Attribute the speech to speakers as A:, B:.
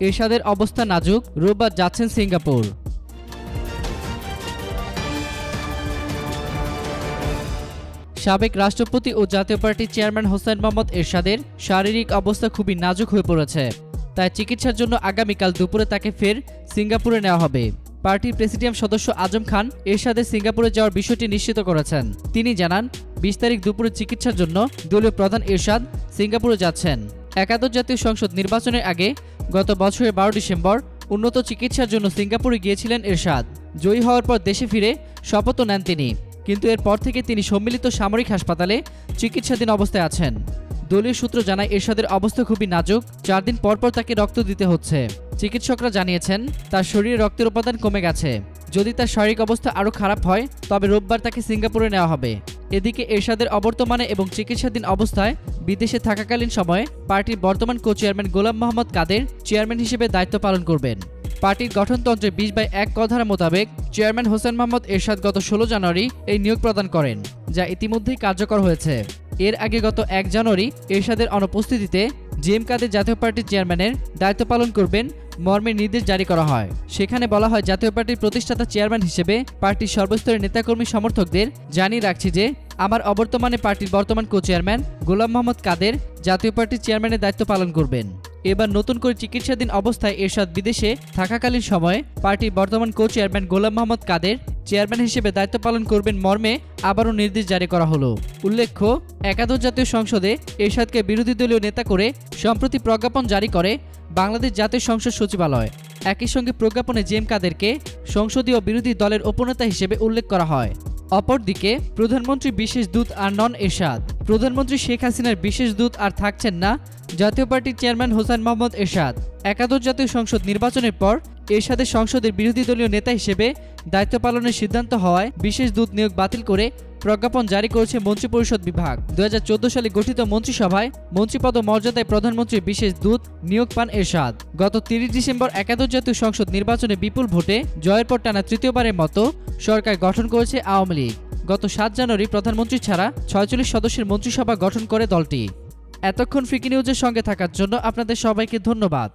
A: এরশাদের অবস্থা নাজুক, রোববার যাচ্ছেন সিঙ্গাপুর। সাবেক রাষ্ট্রপতি ও জাতীয় পার্টির চেয়ারম্যান হোসেন মোহাম্মদ এরশাদের শারীরিক অবস্থা খুবই নাজুক হয়ে পড়েছে। তাই চিকিৎসার জন্য আগামীকাল দুপুরে তাকে ফের সিঙ্গাপুরে নেওয়া হবে। পার্টির প্রেসিডিয়াম সদস্য আজম খান এরশাদের সিঙ্গাপুরে যাওয়ার বিষয়টি নিশ্চিত করেছেন। তিনি জানান, বিশ তারিখ দুপুরে চিকিৎসার জন্য দলীয় প্রধান এরশাদ সিঙ্গাপুরে যাচ্ছেন। একাদশ জাতীয় সংসদ নির্বাচনের আগে গত বছরের বারো ডিসেম্বর উন্নত চিকিৎসার জন্য সিঙ্গাপুরে গিয়েছিলেন এরশাদ। জয়ী হওয়ার পর দেশে ফিরে শপথও নেন তিনি। কিন্তু এরপর থেকে তিনি সম্মিলিত সামরিক হাসপাতালে চিকিৎসাধীন অবস্থায় আছেন। দলীয় সূত্র জানায়, এরশাদের অবস্থা খুবই নাজুক। চার দিন পর পর তাকে রক্ত দিতে হচ্ছে। চিকিৎসকরা জানিয়েছেন, তার শরীরে রক্তের উপাদান কমে গেছে। যদি তার শারীরিক অবস্থা আরও খারাপ হয়, তবে রোববার তাকে সিঙ্গাপুরে নেওয়া হবে। এদিকে এরশাদের অবর্তমানে এবং চিকিৎসাধীন অবস্থায় বিদেশে থাকাকালীন সময়ে পার্টির বর্তমান co chairman Golam Mohammad Quader chairman হিসেবে দায়িত্ব পালন করবেন। পার্টির গঠনতন্ত্রে বিশ বাই এক কথার মোতাবেক চেয়ারম্যান হোসেন মোহাম্মদ এরশাদ গত ষোলো জানুয়ারি এই নিয়োগ প্রদান করেন, যা ইতিমধ্যেই কার্যকর হয়েছে। এর আগে গত এক জানুয়ারি এরশাদের অনুপস্থিতিতে জিএম কাদের জাতীয় পার্টির চেয়ারম্যানের দায়িত্ব পালন করবেন মর্মের নির্দেশ জারি করা হয়। সেখানে বলা হয়, জাতীয় পার্টির প্রতিষ্ঠাতা চেয়ারম্যান হিসেবে পার্টির সর্বস্তরের নেতাকর্মী সমর্থকদের জানিয়ে রাখছি যে, আমার অবর্তমানে পার্টির বর্তমান কো চেয়ারম্যান গোলাম মোহাম্মদ কাদের জাতীয় পার্টির চেয়ারম্যানের দায়িত্ব পালন করবেন। এবার নতুন করে চিকিৎসাধীন অবস্থায় এরশাদ বিদেশে থাকাকালীন সময়ে পার্টির বর্তমান co chairman Golam Mohammad Quader chairman হিসেবে দায়িত্ব পালন করবেন মর্মে আবারও নির্দেশ জারি করা হলো। উল্লেখ্য, একাদশ জাতীয় সংসদে এরশাদকে বিরোধী দলীয় নেতা করে সম্প্রতি প্রজ্ঞাপন জারি করে বাংলাদেশ জাতীয় সংসদ সচিবালয়। একই সঙ্গে প্রজ্ঞাপনে জেম কাদেরকে সংসদীয় বিরোধী দলের উপনেতা হিসেবে উল্লেখ করা হয়। অপরদিকে প্রধানমন্ত্রী বিশেষ দূত আর নন এরশাদ। প্রধানমন্ত্রী শেখ হাসিনার বিশেষ দূত আর থাকছেন না জাতীয় পার্টির চেয়ারম্যান হোসেন মোহাম্মদ এরশাদ। একাদশ জাতীয় সংসদ নির্বাচনের পর এরশাদের সংসদের বিরোধী দলীয় নেতা হিসেবে দায়িত্ব পালনের সিদ্ধান্ত হওয়ায় বিশেষ দূত নিয়োগ বাতিল করে প্রজ্ঞাপন জারি করেছে মন্ত্রিপরিষদ বিভাগ। দু হাজার চোদ্দ সালে গঠিত মন্ত্রিসভায় মন্ত্রীপদ মর্যাদায় প্রধানমন্ত্রীর বিশেষ দূত নিয়োগ পান এরশাদ। গত তিরিশ ডিসেম্বর একাদশ জাতীয় সংসদ নির্বাচনে বিপুল ভোটে জয়ের পর টানা তৃতীয়বারের মতো সরকার গঠন করেছে আওয়ামী লীগ। গত সাত জানুয়ারি প্রধানমন্ত্রী ছাড়া ছয়চল্লিশ সদস্যের মন্ত্রিসভা গঠন করে দলটি। এতক্ষণ ফ্রিকি নিউজের সঙ্গে থাকার জন্য আপনাদের সবাইকে ধন্যবাদ।